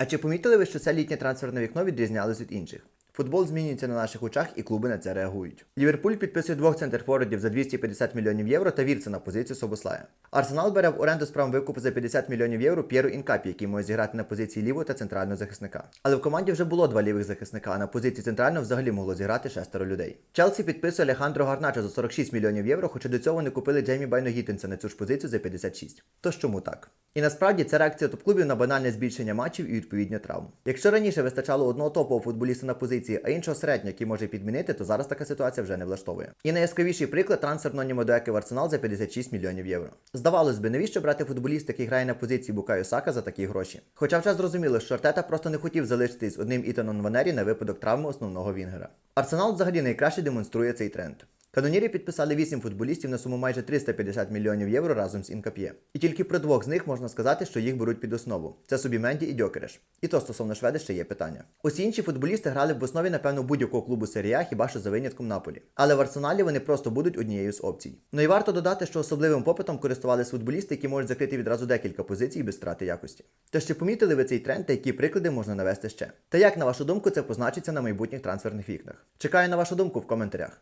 А чи помітили ви, що це літнє трансферне вікно відрізнялось від інших? Футбол змінюється на наших очах, і клуби на це реагують. Ліверпуль підписує двох центрфорвардів за 250 мільйонів євро та вірце на позицію Собослая. Арсенал бере в оренду з правом викупу за 50 мільйонів євро П'єру Інкапі, який може зіграти на позиції лівого та центрального захисника. Але в команді вже було два лівих захисника, а на позиції центрального взагалі могло зіграти шестеро людей. Челсі підписує Алехандро Гарначо за 46 мільйонів євро, хоча до цього вони купили Джеймі Байногітенса на цю ж позицію за 56. Тож чому так? І насправді це реакція топ-клубів на банальне збільшення матчів і відповідні травм. Якщо раніше вистачало одного топового футболіста на позиції, а іншого середнього, який може підмінити, то зараз така ситуація вже не влаштовує. І найяскравіший приклад трансфер Ноні Модуеки в Арсенал за 56 мільйонів євро. Здавалось би, навіщо брати футболіста, який грає на позиції Букаю Сака за такі гроші? Хоча вже зрозуміло, що Артета просто не хотів залишитись одним Ітаном Ванері на випадок травми основного Вінгера. Арсенал взагалі найкраще демонструє цей тренд. Канонірі підписали 8 футболістів на суму майже 350 мільйонів євро разом з Інкап'є. І тільки про двох з них можна сказати, що їх беруть під основу. Це собі Менді і Дьокереш. І то стосовно Шведи ще є питання. Усі інші футболісти грали в основі, напевно, будь-якого клубу серії А, хіба що за винятком Наполі. Але в арсеналі вони просто будуть однією з опцій. Ну і варто додати, що особливим попитом користувалися футболісти, які можуть закрити відразу декілька позицій без втрати якості. Тож чи помітили ви цей тренд та які приклади можна навести ще? Та як на вашу думку це позначиться на майбутніх трансферних вікнах? Чекаю на вашу думку в коментарях.